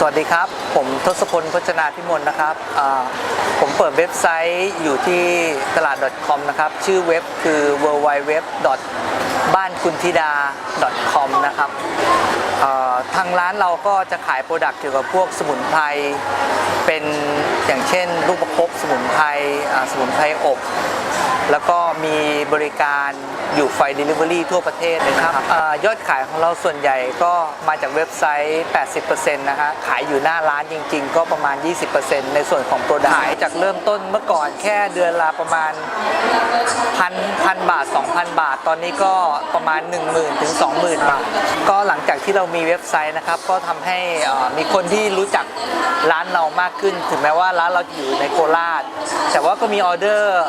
สวัสดีครับ ผมทศพลพจนาพิมลนะครับ ผมเปิดเว็บไซต์อยู่ที่ตลาด .com นะครับ ชื่อเว็บคือ w w w บ้านคุณธิดา .com นะครับทางร้านเราก็จะขายโปรดักต์เกี่ยวกับพวกสมุนไพรเป็นอย่างเช่น ลูกประคบสมุนไพรสมุนไพรอบแล้วก็มีบริการอยู่ไฟ Delivery ทั่วประเทศเลยนะครับอายอดขายของเราส่วนใหญ่ก็มาจากเว็บไซต์ 80%นะฮะขายอยู่หน้าร้านจริง ๆ ก็ประมาณ 20%ในส่วนของโปรดักต์ขายจากเริ่มต้นเมื่อก่อนแค่เดือนละประมาณพันพันบาท 2,000 บาท ตอนนี้ก็ประมาณ 10,000ถึง20,000บาท ก็หลังจากที่เรามีเว็บไซต์นะครับ ก็ทำให้เอ่อมีคนที่รู้จักร้านเรามากขึ้น ถึงแม้ว่าร้านเราจะอยู่ในโคราชแต่ ว่าก็มีออเดอร์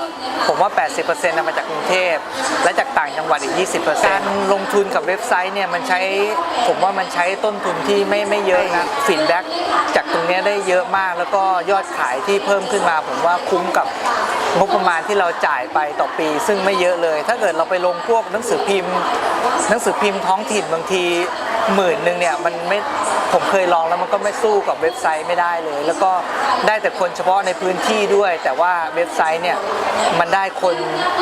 ผมว่า 80%นะมาจากกรุงเทพ และจากต่างจังหวัดอีก 20%การลงทุนกับเว็บไซต์เนี่ยมันใช้ผมว่ามันใช้ต้นทุนที่ไม่ไม่เยอะนะฟีดแบ็กจากตรงนี้ได้เยอะมาก แล้วก็ยอดขายที่เพิ่มขึ้นมา ผมว่าคุ้มกับงบประมาณที่เราจ่ายไปต่อปี ซึ่งไม่เยอะเลย ถ้าเกิดเราไปลงพวกหนังสือพิมพ์ หนังสือพิมพ์ท้องถิ่นบางที หมื่นหนึ่งเนี่ยมันไม่ผมเคยลองแล้วมันก็ไม่สู้กับเว็บไซต์ไม่ได้เลย แล้วก็ได้แต่คนเฉพาะในพื้นที่ด้วย แต่ว่าเว็บไซต์เนี่ยมันได้คน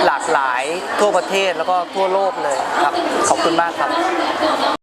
หลากหลายทั่วประเทศแล้วก็ทั่วโลกเลยครับ ขอบคุณมากครับ